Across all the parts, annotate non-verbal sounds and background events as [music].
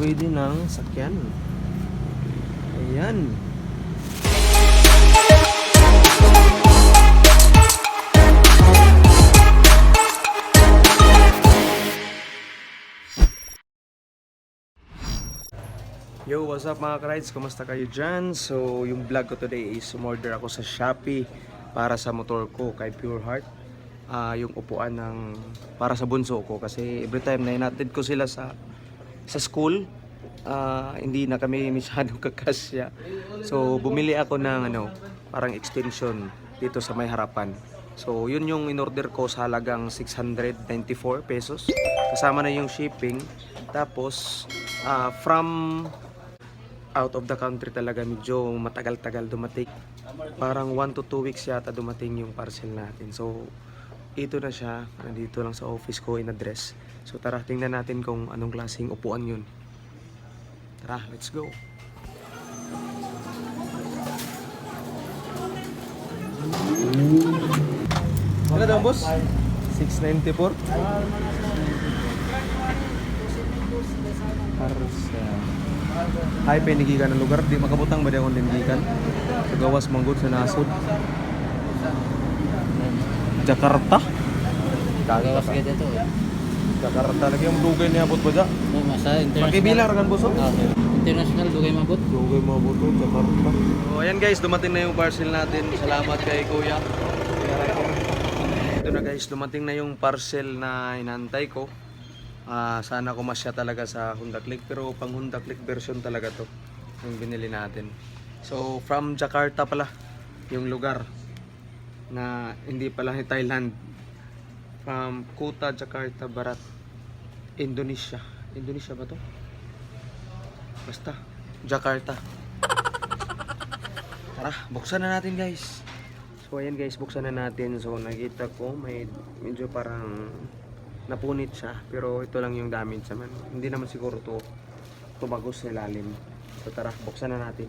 pwede ng sakyan. Ayan. Yo, what's up mga ka-rides? Kumusta kayo dyan? So, yung vlog ko today is umorder ako sa Shopee para sa motor ko kay Pure Heart. Ah, yung upuan ng para sa bunso ko kasi every time na inatid ko sila sa sa school, ah, hindi na kami masyadong [laughs] kakasya. So, bumili ako ng ano, parang extension dito sa may harapan. So, yun yung in-order ko sa halagang 694 pesos. Kasama na yung shipping. Tapos, ah, from out of the country talaga medyo matagal-tagal dumating. Parang 1 to 2 weeks yata dumating yung parcel natin. So, ito na siya. Nandito lang sa office ko in address. So, tara, tingnan natin kung anong klaseng upuan yun. Tara, let's go. Ano daw, boss? 694? Parcel. Ay, pinigikan ng lugar. Di makabutang ba di akong linigikan? Sa gawas manggod sa nasod. Jakarta? Gawas ka dito eh. Jakarta lagi ang dugay niya abot ba dyan? No, masa international. Pakibilang ragan boso? Ah, okay. International dugay mabot. Dugay mo abot doon, Jakarta. So ayan guys, dumating na yung parcel natin. Salamat kay Kuya. Ito na guys, dumating na yung parcel na inantay ko. Ah, sana kumasya talaga sa Honda Click pero pang Honda Click version talaga to yung binili natin. So from Jakarta pala yung lugar na hindi pala ni Thailand. From Kuta, Jakarta, Barat, Indonesia. Indonesia ba to? Basta, Jakarta. Tara, buksan na natin guys. So ayan guys, buksan na natin. So nakita ko may medyo parang napunit siya. Pero ito lang yung damage naman. Hindi naman siguro to tumagos sa ilalim. So tara, buksan na natin.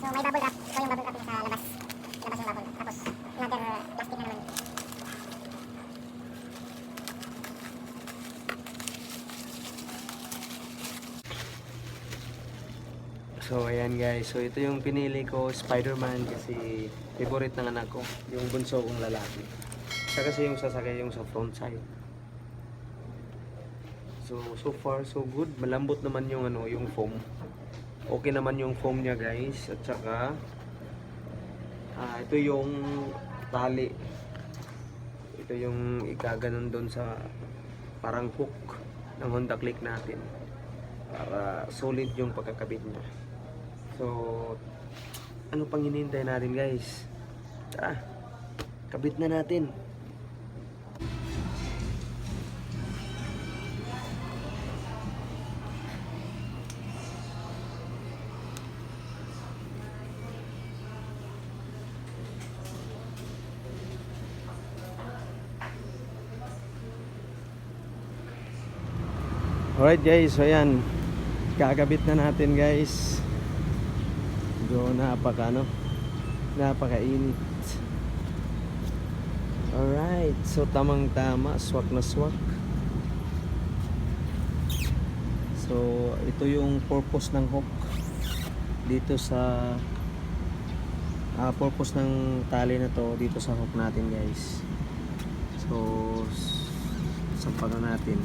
So may bubble wrap. So yung bubble wrap yung sa labas. Labas yung bubble. Tapos another uh, plastic na naman. So ayan guys, so ito yung pinili ko, Spider-Man kasi favorite ng anak ko, yung bunso kong lalaki. Siya kasi yung sasakay yung sa front side. So so far so good, malambot naman yung ano, yung foam. Okay naman yung foam niya guys at saka ah ito yung tali. Ito yung ikaganon doon sa parang hook ng Honda Click natin para solid yung pagkakabit niya. So, ano pang hinihintay natin guys? Tara, kabit na natin. Alright guys, so ayan. Kakabit na natin guys. Medyo napaka ano, napakainit. Alright, so tamang tama, swak na swak. So, ito yung purpose ng hook dito sa ah, purpose ng tali na to dito sa hook natin guys. So, s- sampagan natin.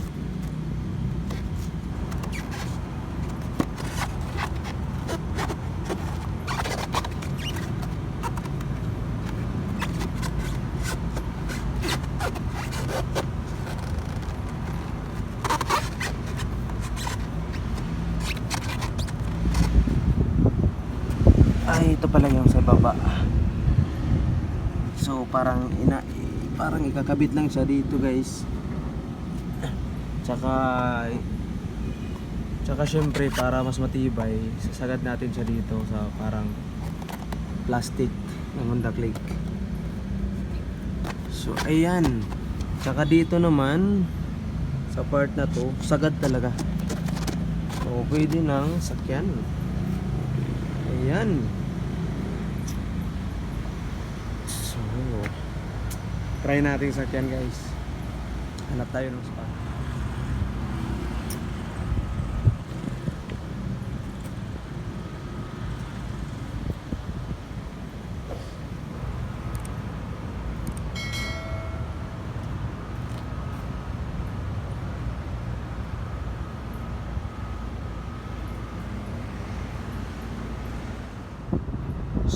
Ay, ito pala yung sa baba. So, parang ina parang ikakabit lang siya dito, guys. Tsaka Tsaka syempre para mas matibay, sasagad natin siya dito sa parang plastic ng Honda Click. So, ayan. Tsaka dito naman sa part na to, sagad talaga. So, pwede ng sakyan. Ayan. Try natin sakyan guys. Hanap tayo ng spot.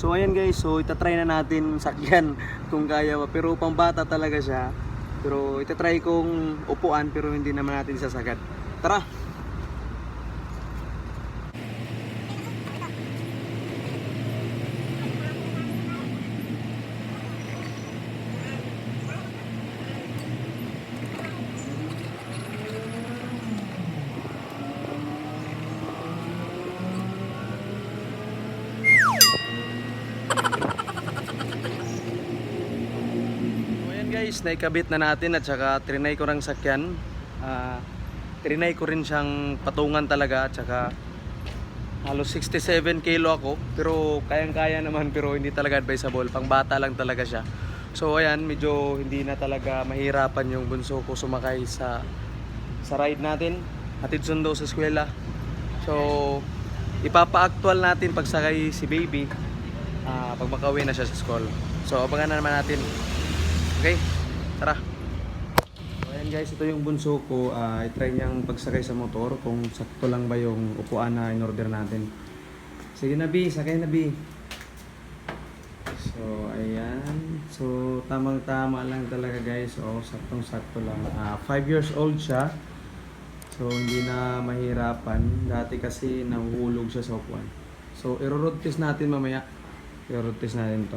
So ayan guys, so itatry na natin sakyan [laughs] kung kaya pa. Pero pambata talaga siya. Pero itatry kong upuan pero hindi naman natin sasagat. Tara! Guys, naikabit na natin at saka trinay ko ng sakyan. Ah, trinay ko rin siyang patungan talaga at saka halos 67 kilo ako. Pero kayang-kaya naman pero hindi talaga advisable. Pang bata lang talaga siya. So ayan medyo hindi na talaga mahirapan yung bunso ko sumakay sa sa ride natin. Hatid sundo sa eskwela. So ipapa-actual natin pagsakay si baby ah, pag makauwi na siya sa school. So abangan na naman natin okay tara So, ayan guys, ito yung bunso ko. Ah, i-try niyang pagsakay sa motor kung sakto lang ba yung upuan na in-order natin. Sige na B, sakay na B. So, ayan. So, tamang-tama lang talaga guys. O, saktong-sakto lang. 5 years old siya. So, hindi na mahirapan. Dati kasi nahuhulog siya sa upuan. So, iro-road test natin mamaya. I-road test natin to.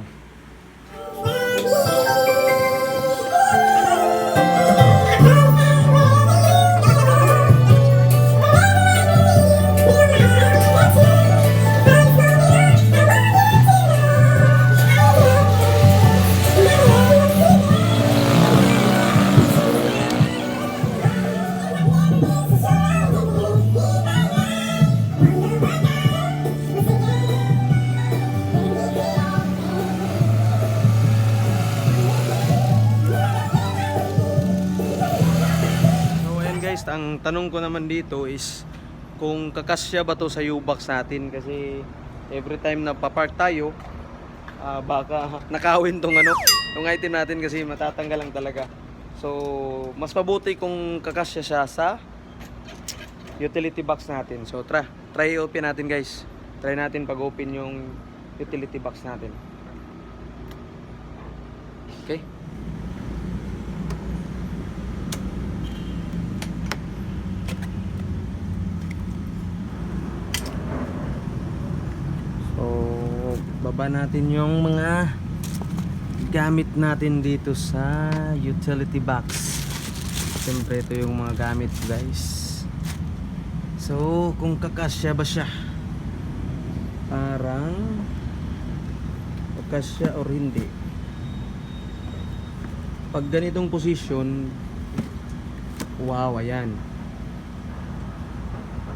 Tanong ko naman dito is kung kakasya ba to sa U-Box natin kasi every time na papark tayo ah, baka [laughs] nakawin tong ano tong item natin kasi matatanggal lang talaga. So mas mabuti kung kakasya siya sa utility box natin. So try try open natin guys. Try natin pag open yung utility box natin. Okay So, baba natin yung mga gamit natin dito sa utility box. Siyempre, ito yung mga gamit guys. So, kung kakasya ba siya? Parang kakasya or hindi. Pag ganitong position, wow, ayan.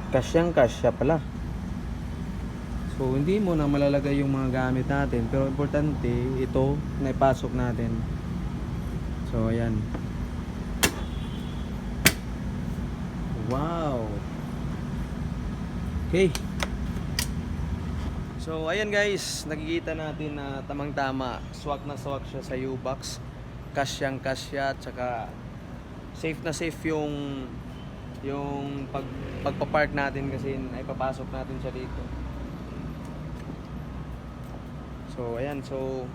Kasyang kasya pala. So, hindi mo na malalagay yung mga gamit natin. Pero importante, ito, na ipasok natin. So, ayan. Wow! Okay. So, ayan guys. Nakikita natin na tamang-tama. Swak na swak siya sa U-Box. Kasyang kasya. At saka, safe na safe yung yung pag pagpa-park natin kasi ay papasok natin siya dito. So, ayan. So,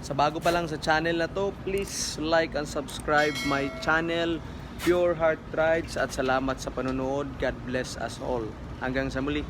sa bago pa lang sa channel na to, please like and subscribe my channel, Pure Heart Rides. At salamat sa panonood. God bless us all. Hanggang sa muli.